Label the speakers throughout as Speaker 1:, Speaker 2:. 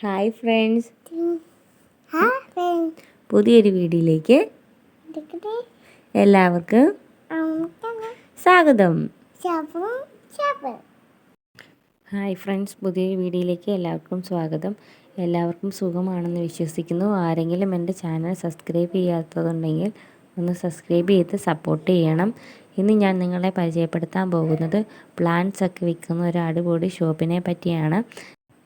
Speaker 1: Hi friends. പുതിയൊരു വീഡിയോയിലേക്ക് എല്ലാവർക്കും സ്വാഗതം. ഹായ് ഫ്രണ്ട്സ് പുതിയൊരു വീഡിയോയിലേക്ക് എല്ലാവർക്കും സ്വാഗതം. എല്ലാവർക്കും സുഖമാണെന്ന് വിശ്വസിക്കുന്നു. ആരെങ്കിലും എന്റെ ചാനൽ സബ്സ്ക്രൈബ് ചെയ്യാത്തതുണ്ടെങ്കിൽ ഒന്ന് സബ്സ്ക്രൈബ് ചെയ്ത് സപ്പോർട്ട് ചെയ്യണം. ഇന്ന് ഞാൻ നിങ്ങളെ പരിചയപ്പെടുത്താൻ പോകുന്നത് പ്ലാന്റ്സ് ഒക്കെ വിൽക്കുന്ന ഒരു അടിപൊളി ഷോപ്പിനെ പറ്റിയാണ്.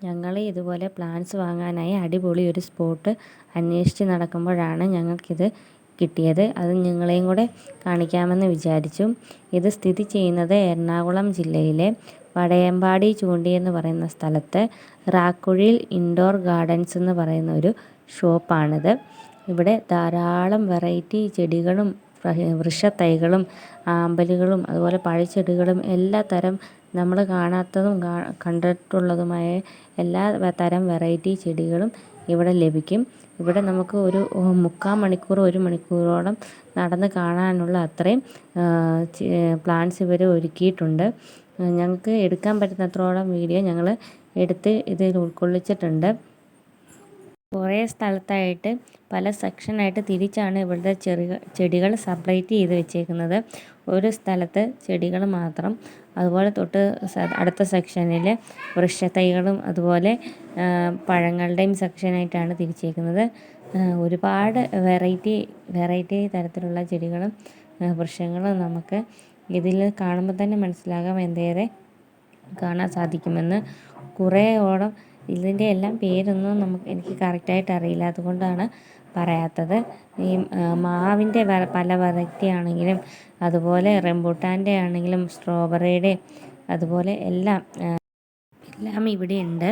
Speaker 1: ഞങ്ങൾ ഇതുപോലെ പ്ലാന്റ്സ് വാങ്ങാനായി അടിപൊളി ഒരു സ്പോട്ട് അന്വേഷിച്ച് നടക്കുമ്പോഴാണ് ഞങ്ങൾക്കിത് കിട്ടിയത്. അത് നിങ്ങളെയും കൂടെ കാണിക്കാമെന്ന് വിചാരിച്ചു. ഇത് സ്ഥിതി ചെയ്യുന്നത് എറണാകുളം ജില്ലയിലെ വടയമ്പാടി ചൂണ്ടി എന്ന് പറയുന്ന സ്ഥലത്ത് റാക്കുഴിയിൽ ഇൻഡോർ ഗാർഡൻസ് എന്ന് പറയുന്ന ഒരു ഷോപ്പാണിത് ഇവിടെ ധാരാളം വെറൈറ്റി ചെടികളും വൃക്ഷത്തൈകളും ആമ്പലുകളും അതുപോലെ പഴച്ചെടികളും എല്ലാ തരം നമ്മൾ കാണാത്തതും കണ്ടിട്ടുള്ളതുമായ എല്ലാ തരം വെറൈറ്റി ചെടികളും ഇവിടെ ലഭിക്കും. ഇവിടെ നമുക്ക് ഒരു മുക്കാൽ മണിക്കൂർ ഒരു മണിക്കൂറോളം നടന്ന് കാണാനുള്ള അത്രയും പ്ലാൻസ് ഇവർ ഒരുക്കിയിട്ടുണ്ട്. ഞങ്ങൾക്ക് എടുക്കാൻ പറ്റുന്നത്രോളം വീഡിയോ ഞങ്ങൾ എടുത്ത് ഇതിൽ ഉൾക്കൊള്ളിച്ചിട്ടുണ്ട്. കുറേ സ്ഥലത്തായിട്ട് പല സെക്ഷനായിട്ട് തിരിച്ചാണ് ഇവിടുത്തെ ചെറിയ ചെടികൾ സെപ്പറേറ്റ് ചെയ്ത് വെച്ചേക്കുന്നത്. ഒരു സ്ഥലത്ത് ചെടികൾ മാത്രം അതുപോലെ തൊട്ട് അടുത്ത സെക്ഷനിൽ വൃക്ഷത്തൈകളും അതുപോലെ പഴങ്ങളുടെയും സെക്ഷനായിട്ടാണ് തിരിച്ചേക്കുന്നത്. ഒരുപാട് വെറൈറ്റി വെറൈറ്റി തരത്തിലുള്ള ചെടികളും വൃക്ഷങ്ങളും നമുക്ക് ഇതിൽ കാണുമ്പോൾ തന്നെ മനസ്സിലാകാം എന്തേറെ കാണാൻ സാധിക്കുമെന്ന്. കുറേയോളം ഇതിന്റെ എല്ലാം പേരൊന്നും നമുക്ക് എനിക്ക് കറക്റ്റായിട്ട് അറിയില്ല. അതുകൊണ്ടാണ് പറയാത്തത്. ഈ മാവിന്റെ പല വെറൈറ്റി ആണെങ്കിലും അതുപോലെ റംബൂട്ടാന്റെ ആണെങ്കിലും സ്ട്രോബെറിയുടെ അതുപോലെ എല്ലാം എല്ലാം ഇവിടെ ഉണ്ട്.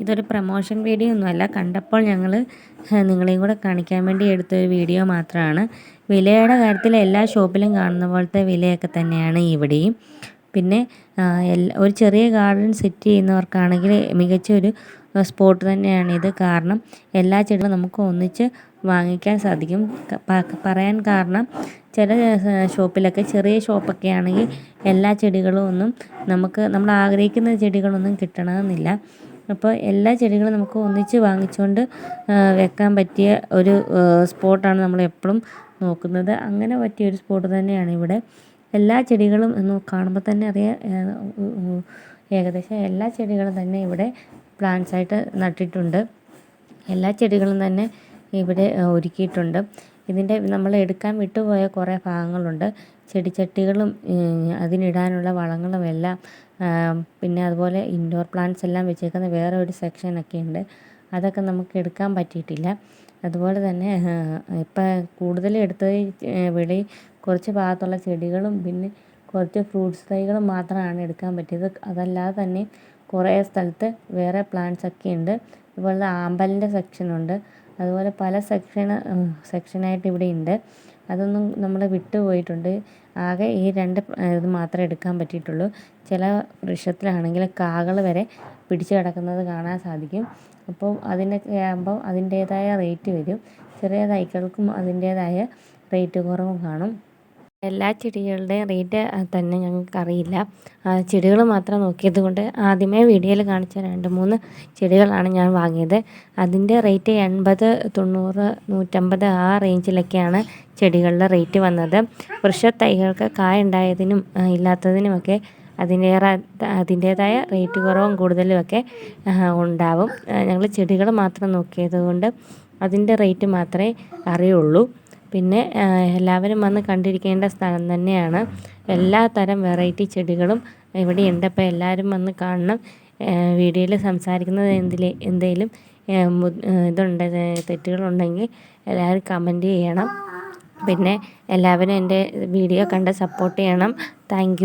Speaker 1: ഇതൊരു പ്രൊമോഷൻ വീഡിയോ ഒന്നുമല്ല കണ്ടപ്പോൾ ഞങ്ങൾ നിങ്ങളെയും കൂടെ കാണിക്കാൻ വേണ്ടി എടുത്തൊരു വീഡിയോ മാത്രമാണ് വിലയുടെ കാര്യത്തിൽ എല്ലാ ഷോപ്പിലും കാണുന്ന പോലത്തെ വിലയൊക്കെ തന്നെയാണ് ഇവിടെയും. പിന്നെ ഒരു ചെറിയ ഗാർഡൻ സെറ്റ് ചെയ്യുന്നവർക്കാണെങ്കിൽ മികച്ച ഒരു സ്പോട്ട് തന്നെയാണിത് കാരണം എല്ലാ ചെടികളും നമുക്ക് ഒന്നിച്ച് വാങ്ങിക്കാൻ സാധിക്കും. പറയാൻ കാരണം ചില ഷോപ്പിലൊക്കെ ചെറിയ ഷോപ്പൊക്കെ ആണെങ്കിൽ എല്ലാ ചെടികളും ഒന്നും നമുക്ക് നമ്മൾ ആഗ്രഹിക്കുന്ന ചെടികളൊന്നും കിട്ടണമെന്നില്ല. അപ്പോൾ എല്ലാ ചെടികളും നമുക്ക് ഒന്നിച്ച് വാങ്ങിച്ചുകൊണ്ട് വെക്കാൻ പറ്റിയ ഒരു സ്പോട്ടാണ് നമ്മൾ എപ്പോഴും നോക്കുന്നത്. അങ്ങനെ പറ്റിയ ഒരു സ്പോട്ട് തന്നെയാണ് ഇവിടെ. എല്ലാ ചെടികളും കാണുമ്പോൾ തന്നെ അറിയാം ഏകദേശം എല്ലാ ചെടികളും തന്നെ ഇവിടെ പ്ലാന്റ്സ് ആയിട്ട് നട്ടിട്ടുണ്ട്. എല്ലാ ചെടികളും തന്നെ ഇവിടെ ഒരുക്കിയിട്ടുണ്ട്. ഇതിന്റെ നമ്മൾ എടുക്കാൻ വിട്ടുപോയ കുറേ ഭാഗങ്ങളുണ്ട്. ചെടിച്ചട്ടികളും അതിനിടാനുള്ള വളങ്ങളും എല്ലാം പിന്നെ അതുപോലെ ഇൻഡോർ പ്ലാന്റ്സ് എല്ലാം വെച്ചേക്കുന്ന വേറെ ഒരു സെക്ഷനൊക്കെ ഉണ്ട്. അതൊക്കെ നമുക്ക് എടുക്കാൻ പറ്റിയിട്ടില്ല. അതുപോലെ തന്നെ ഇപ്പം കൂടുതൽ എടുത്ത വെളി കുറച്ച് ഭാഗത്തുള്ള ചെടികളും പിന്നെ കുറച്ച് ഫ്രൂട്ട്സ് തൈകളും മാത്രമാണ് എടുക്കാൻ പറ്റിയത്. അതല്ലാതെ തന്നെ കുറേ സ്ഥലത്ത് വേറെ പ്ലാന്റ്സ് ഒക്കെ ഉണ്ട്. അതുപോലെ ആമ്പലിന്റെ സെക്ഷനുണ്ട് അതുപോലെ പല സെക്ഷൻ സെക്ഷനായിട്ട് ഇവിടെ ഉണ്ട്. അതൊന്നും നമ്മൾ വിട്ടുപോയിട്ടുണ്ട് ആകെ ഈ രണ്ട് ഇത് മാത്രമേ എടുക്കാൻ പറ്റിയിട്ടുള്ളൂ. ചില വൃക്ഷത്തിലാണെങ്കിൽ കാകൾ വരെ പിടിച്ച് കിടക്കുന്നത് കാണാൻ സാധിക്കും. അപ്പോൾ അതിനൊക്കെ ആകുമ്പോൾ അതിന്റേതായ റേറ്റ് വരും. ചെറിയ തൈകൾക്കും അതിന്റേതായ റേറ്റ് കുറവും കാണും. എല്ലാ ചെടികളുടെയും റേറ്റ് തന്നെ ഞങ്ങൾക്കറിയില്ല ചെടികൾ മാത്രം നോക്കിയത് കൊണ്ട് ആദ്യമേ വീഡിയോയിൽ കാണിച്ച രണ്ട് മൂന്ന് ചെടികളാണ് ഞാൻ വാങ്ങിയത്. അതിന്റെ റേറ്റ് എൺപത് തൊണ്ണൂറ് നൂറ്റമ്പത് ആ റേഞ്ചിലൊക്കെയാണ് ചെടികളുടെ റേറ്റ് വന്നത്. വൃക്ഷത്തൈകൾക്ക് കായ ഉണ്ടായതിനും ഇല്ലാത്തതിനുമൊക്കെ അതിനേറെ അതിന്റേതായ റേറ്റ് കുറവും കൂടുതലുമൊക്കെ ഉണ്ടാവും. ഞങ്ങൾ ചെടികൾ മാത്രം നോക്കിയത് കൊണ്ട് അതിന്റെ റേറ്റ് മാത്രമേ അറിയുള്ളൂ. പിന്നെ എല്ലാവരും വന്ന് കണ്ടിരിക്കേണ്ട സ്ഥലം തന്നെയാണ് എല്ലാ തരം വെറൈറ്റി ചെടികളും ഇവിടെ ഉണ്ട് അപ്പോൾ എല്ലാവരും വന്ന് കാണണം. വീഡിയോയിൽ സംസാരിക്കുന്നത് എന്തിലെ എന്തെങ്കിലും ഇതുണ്ട് തെറ്റുകളുണ്ടെങ്കിൽ എല്ലാവരും കമന്റ് ചെയ്യണം. പിന്നെ എല്ലാവരും എന്റെ വീഡിയോ കണ്ട് സപ്പോർട്ട് ചെയ്യണം. താങ്ക്